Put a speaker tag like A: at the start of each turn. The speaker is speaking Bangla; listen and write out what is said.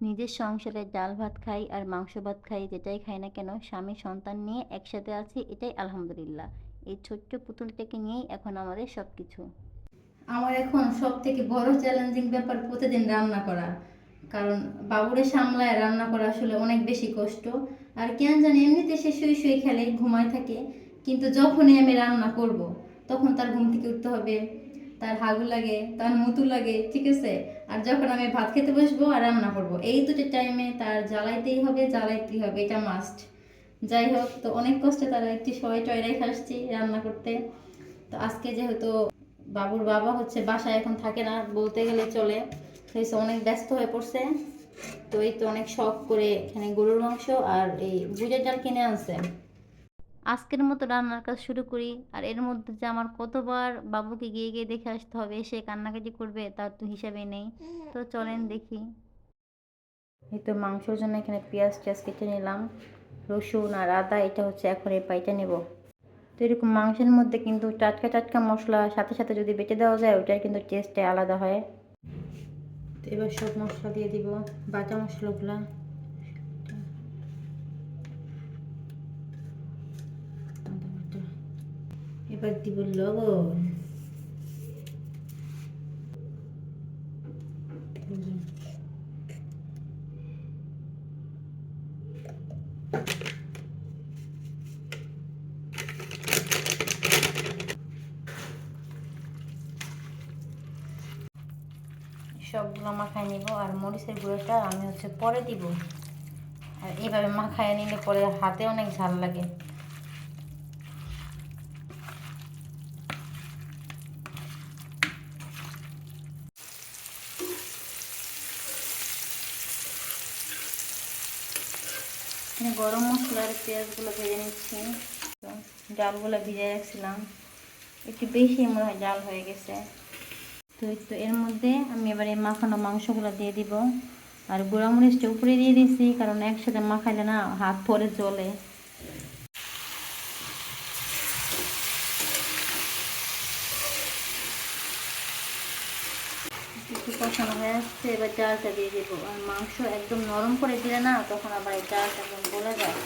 A: নিজের সংসারে ডাল ভাত খাই আর মাংস ভাত খাই, যেটাই খাই না কেন, স্বামী সন্তান নিয়ে একসাথে আছি, এটাই আলহামদুলিল্লাহ। এই ছোট্ট পুতুলটাকে নিয়েই এখন আমাদের সব কিছু
B: আমার এখন সব থেকে বড় চ্যালেঞ্জিং ব্যাপার প্রতিদিন রান্না করা। কারণ বাবুরে সামলায় রান্না করা আসলে অনেক বেশি কষ্ট। আর কেন জানি এমনিতে সে শুয়ে শুয়ে খেলে, ঘুমায় থাকে। কিন্তু যখনই আমি রান্না করব, তখন তার ঘুম থেকে উঠতে হবে। তার হাগু লাগে, তার মুতু লাগে, ঠিক আছে? আর যখন আমি ভাত খেতে বসবো আর রান্না করব, এই দুটো টাইমে তার জ্বালাইতেই হবে জ্বালাইতেই হবে, এটা মাস্ট যাই হোক, তো অনেক কষ্টে তারা একটি সময় টয় রেখে আসছি রান্না করতে। তো আজকে যেহেতু বাবুর বাবা হচ্ছে বাসায় এখন থাকে না, বলতে গেলে চলে। এই অনেক ব্যস্ত হয়ে পড়ছে। তো এই তো অনেক শখ করে এখানে গরুর মাংস আর এই বুঝের ডাল কিনে আনছে।
A: আজকের মতো রান্নার কাজ শুরু করি। আর এর মধ্যে যে আমার কতবার বাবুকে গিয়ে গিয়ে দেখে আসতে হবে, সে কান্নাকাটি করবে, তার তো হিসাবে নেই। তো চলেন দেখি।
B: এই তো মাংসর জন্য এখানে পেঁয়াজ টেয়াজ কেটে নিলাম, রসুন আর আদা, এটা হচ্ছে এখন এই পাইটা নেব। তো এরকম মাংসের মধ্যে কিন্তু টাটকা টাটকা মশলা, সাথে সাথে যদি বেটে দেওয়া যায়, ওটার কিন্তু টেস্টে আলাদা হয়। এবার সব মশলা দিয়ে দিব, বাটা মশলাগুলা আদা বাটা। এবার দিব লবণ সবগুলো মাখায় নিব, আর মরিচের গুঁড়োটা আমি হচ্ছে পরে দিব। আর এইভাবে মাখায় নিলে পরে হাতে অনেক ঝাল লাগে। এখানে গরম মশলার পেঁয়াজগুলো ভেজে নিচ্ছি। ডালগুলো ভিজে রাখছিলাম। একটু বেশি মনে হয় ডাল হয়ে গেছে। তো তো এর মধ্যে আমি এবারে মাখানো মাংসগুলো দিয়ে দিব। আর গুঁড়ামরিচটা উপরে দিয়ে দিয়েছি কারণ একসাথে মাখাইলে না হাত পরে জ্বলে। একটু কষানো হয়ে আসছে, এবার চালটা দিয়ে দেবো। আর মাংস একদম নরম করে দিলে না, তখন আবার এই ডালটা একদম গলে যায়।